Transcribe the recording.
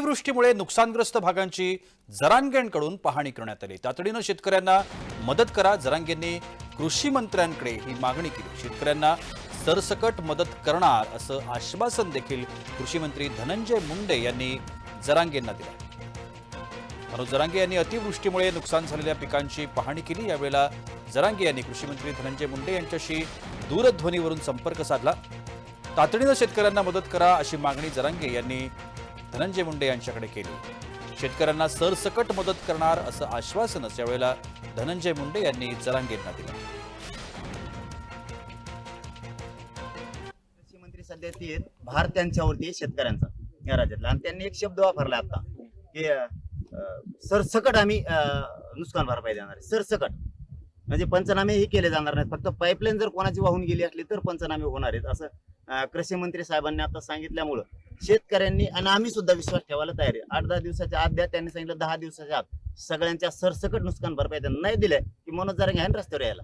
अतिवृष्टीमुळे नुकसानग्रस्त भागांची जरांगेंकडून पाहणी करण्यात आली. तातडीनं शेतकऱ्यांना मदत करा. जरांगेंनी कृषी मंत्र्यांकडे ही मागणी केली. शेतकऱ्यांना सरसकट मदत करणार असं आश्वासन देखील कृषी मंत्री धनंजय मुंडे यांनी जरांगेंना दिलं. मनोज जरांगे यांनी अतिवृष्टीमुळे नुकसान झालेल्या पिकांची पाहणी केली. यावेळेला जरांगे यांनी कृषी मंत्री धनंजय मुंडे यांच्याशी दूरध्वनीवरून संपर्क साधला. तातडीनं शेतकऱ्यांना मदत करा अशी मागणी जरांगे यांनी धनंजय मुंडे यांच्याकडे केली. शेतकऱ्यांना सरसकट मदत करणार असं आश्वासनच यावेळेला धनंजय मुंडे यांनी जरांगेंना दिलं. कृषी मंत्री सध्या ती भार त्यांच्यावरती शेतकऱ्यांचा या राज्यातला. आणि त्यांनी एक शब्द वापरला आता की सरसकट आम्ही अं, नुकसान भरपाई देणार आहे. सरसकट. म्हणजे पंचनामे हे केले जाणार नाहीत. फक्त पाईपलाईन जर कोणाची वाहून गेली असली तर पंचनामे होणार आहेत असं कृषी मंत्री साहेबांनी आता सांगितल्यामुळं शेतकऱ्यांनी आणि आम्ही सुद्धा विश्वास ठेवायला तयार आहे. आठ दहा दिवसाच्या आत द्या त्यांनी सांगितलं दहा दिवसाच्या आत. सगळ्यांच्या सरसकट नुकसान भरपाई त्यांना नाही दिल्या. की मनोज जरा घ्या रस्त्यावर यायला?